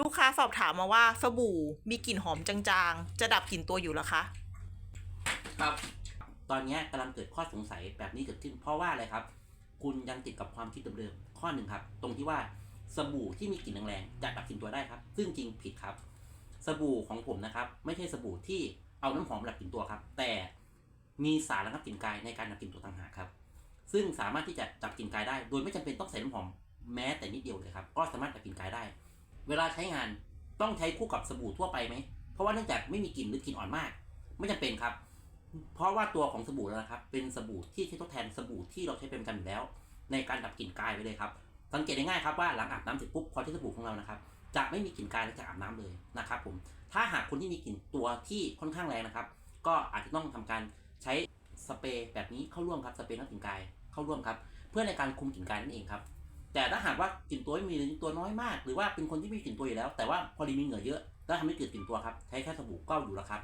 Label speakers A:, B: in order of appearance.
A: ลูกค้าสอบถามมาว่าสบู่มีกลิ่นหอมจางๆ จะดับกลิ่นตัวอยู่เหรอคะ
B: ครับ ตอนนี้กำลังเกิดข้อสงสัยแบบนี้เกิดขึ้น เพราะว่าอะไรครับ คุณยังติดกับความคิดเดิมๆข้อหนึ่งครับ ตรงที่ว่าสบู่ที่มีกลิ่นแรงๆจะดับกลิ่นตัวได้ครับ ซึ่งจริงผิดครับ สบู่ของผมนะครับ ไม่ใช่สบู่ที่เอาน้ำหอมดับกลิ่นตัวครับ แต่มีสารระงับกลิ่นกายในการดับกลิ่นตัวต่างหากครับ ซึ่งสามารถที่จะดับกลิ่นกายได้ โดยไม่จำเป็นต้องใส่น้ำหอมแม้แต่นิดเดียวเลยครับ ก็สามารถดับกลิ่นกายได้ เวลาใช้งานต้องใช้คู่กับสบู่ทั่วไปไหม เพราะว่าเนื่องจากไม่มีกลิ่นหรือกลิ่นอ่อนมาก ไม่จำเป็นครับ เพราะว่าตัวของสบู่แล้วนะครับ เป็นสบู่ที่ใช้ทดแทนสบู่ที่เราใช้เป็นประจำอยู่แล้ว ในการดับกลิ่นกายไปเลยครับ สังเกตได้ง่ายครับว่าหลังอาบน้ำเสร็จปุ๊บพอใช้สบู่ของเรานะครับจะไม่มีกลิ่นกายหลังจากอาบน้ำเลยนะครับผม ถ้าหากคนที่มีกลิ่นตัวที่ค่อนข้างแรงนะครับ ก็อาจจะต้องทำการใช้สเปรย์แบบนี้เข้าร่วมครับ สเปรย์น้ำกลิ่นกายเข้าร่วมครับ เพื่อในการคุมกลิ่นกายนั่นเองครับ แต่ถ้าหากว่ากลิ่นตัวไม่มีหรือกลิ่นตัวน้อยมาก หรือว่าเป็นคนที่มีกลิ่นตัวอยู่แล้ว แต่ว่าพอดีมีเหงื่อเยอะแล้วทำให้เกิดกลิ่นตัวครับใช้แค่สบู่ก็อยู่แล้วครับ